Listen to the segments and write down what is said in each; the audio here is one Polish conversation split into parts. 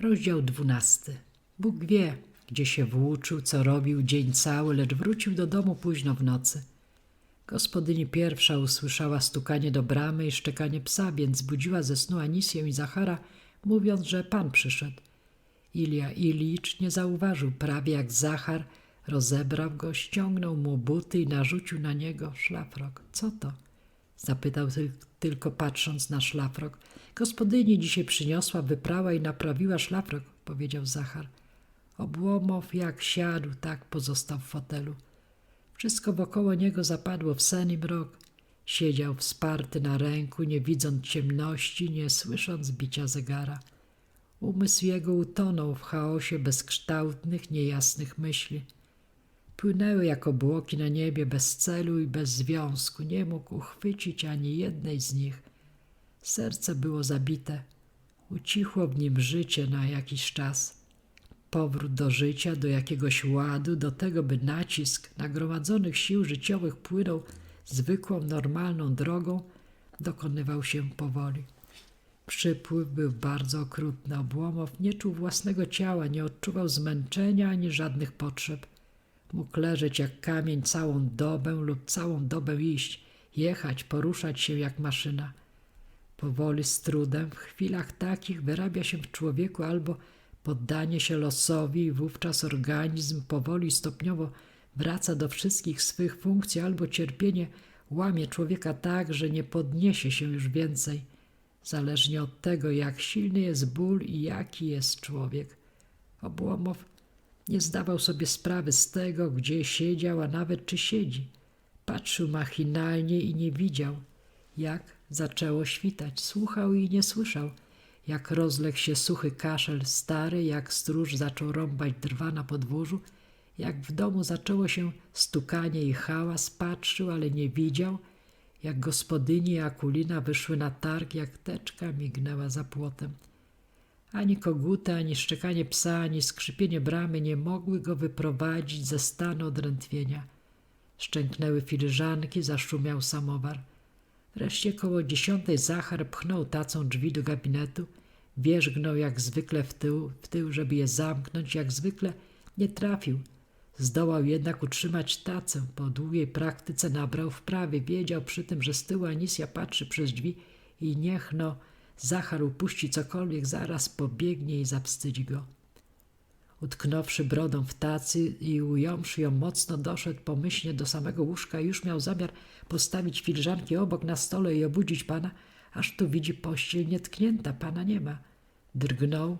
Rozdział dwunasty. Bóg wie, gdzie się włóczył, co robił dzień cały, lecz wrócił do domu późno w nocy. Gospodyni pierwsza usłyszała stukanie do bramy i szczekanie psa, więc budziła ze snu Anisję i Zachara, mówiąc, że pan przyszedł. Ilia Ilicz nie zauważył prawie, jak Zachar rozebrał go, ściągnął mu buty i narzucił na niego szlafrok. Co to? Zapytał ty- tylko patrząc na szlafrok. Gospodyni dzisiaj przyniosła, wyprała i naprawiła szlafrok, powiedział Zachar. Obłomow jak siadł, tak pozostał w fotelu. Wszystko wokoło niego zapadło w sen i mrok. Siedział wsparty na ręku, nie widząc ciemności, nie słysząc bicia zegara. Umysł jego utonął w chaosie bezkształtnych, niejasnych myśli. Płynęły jak obłoki na niebie bez celu i bez związku. Nie mógł uchwycić ani jednej z nich. Serce było zabite. Ucichło w nim życie na jakiś czas. Powrót do życia, do jakiegoś ładu, do tego, by nacisk nagromadzonych sił życiowych płynął zwykłą, normalną drogą, dokonywał się powoli. Przypływ był bardzo okrutny. Obłomow nie czuł własnego ciała, nie odczuwał zmęczenia ani żadnych potrzeb. Mógł leżeć jak kamień całą dobę lub całą dobę iść, jechać, poruszać się jak maszyna. Powoli, z trudem, w chwilach takich wyrabia się w człowieku albo poddanie się losowi i wówczas organizm powoli, stopniowo wraca do wszystkich swych funkcji, albo cierpienie łamie człowieka tak, że nie podniesie się już więcej, zależnie od tego, jak silny jest ból i jaki jest człowiek. Obłomow nie zdawał sobie sprawy z tego, gdzie siedział, a nawet czy siedzi. Patrzył machinalnie i nie widział, jak zaczęło świtać. Słuchał i nie słyszał, jak rozległ się suchy kaszel stary, jak stróż zaczął rąbać drwa na podwórzu, jak w domu zaczęło się stukanie i hałas. Patrzył, ale nie widział, jak gospodyni i Akulina wyszły na targ, jak teczka mignęła za płotem. Ani koguta, ani szczekanie psa, ani skrzypienie bramy nie mogły go wyprowadzić ze stanu odrętwienia. Szczęknęły filiżanki, zaszumiał samowar. Wreszcie koło dziesiątej Zachar pchnął tacą drzwi do gabinetu, wierzgnął jak zwykle w tył, w tył, żeby je zamknąć, jak zwykle nie trafił. Zdołał jednak utrzymać tacę. Po długiej praktyce nabrał wprawy. Wiedział przy tym, że z tyłu Anisja patrzy przez drzwi i niech no Zachar upuści cokolwiek, zaraz pobiegnie i zawstydzi go. Utknąwszy brodą w tacy i ująwszy ją mocno, doszedł pomyślnie do samego łóżka i już miał zamiar postawić filiżanki obok na stole i obudzić pana, aż tu widzi pościel nietknięta, pana nie ma. Drgnął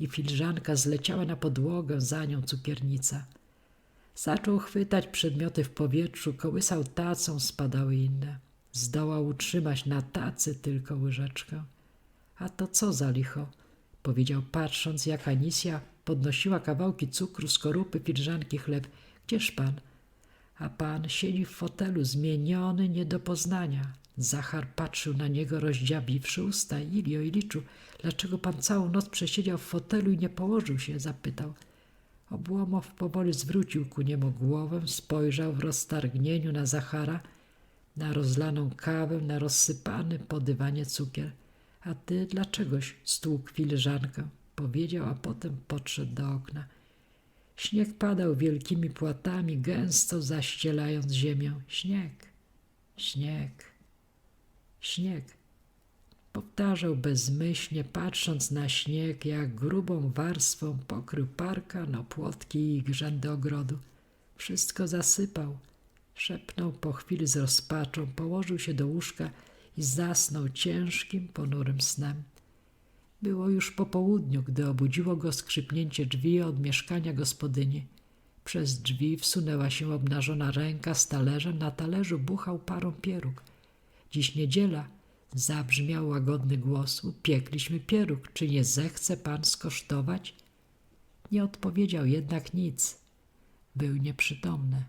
i filiżanka zleciała na podłogę, za nią cukiernica. Zaczął chwytać przedmioty w powietrzu, kołysał tacą, spadały inne. Zdołał utrzymać na tacy tylko łyżeczkę. A to co za licho? Powiedział patrząc, jak Anisja podnosiła kawałki cukru, skorupy, filiżanki, chleb. Gdzież pan? A pan siedzi w fotelu, zmieniony nie do poznania. Zachar patrzył na niego, rozdziabiwszy usta. Ilio, Iliczu, dlaczego pan całą noc przesiedział w fotelu i nie położył się? Zapytał. Obłomow powoli zwrócił ku niemu głowę, spojrzał w roztargnieniu na Zachara, na rozlaną kawę, na rozsypany po dywanie cukier. A ty dlaczegoś stłukł filiżankę? Powiedział, a potem podszedł do okna. Śnieg padał wielkimi płatami, gęsto zaścielając ziemię. Śnieg, śnieg, śnieg. Powtarzał bezmyślnie, patrząc na śnieg, jak grubą warstwą pokrył parkan, opłotki i grzędy ogrodu. Wszystko zasypał. Szepnął po chwili z rozpaczą, położył się do łóżka i zasnął ciężkim, ponurym snem. Było już po południu, gdy obudziło go skrzypnięcie drzwi od mieszkania gospodyni. Przez drzwi wsunęła się obnażona ręka z talerzem, na talerzu buchał parą pieróg. Dziś niedziela, zabrzmiał łagodny głos, upiekliśmy pieróg, czy nie zechce pan skosztować? Nie odpowiedział jednak nic, był nieprzytomny.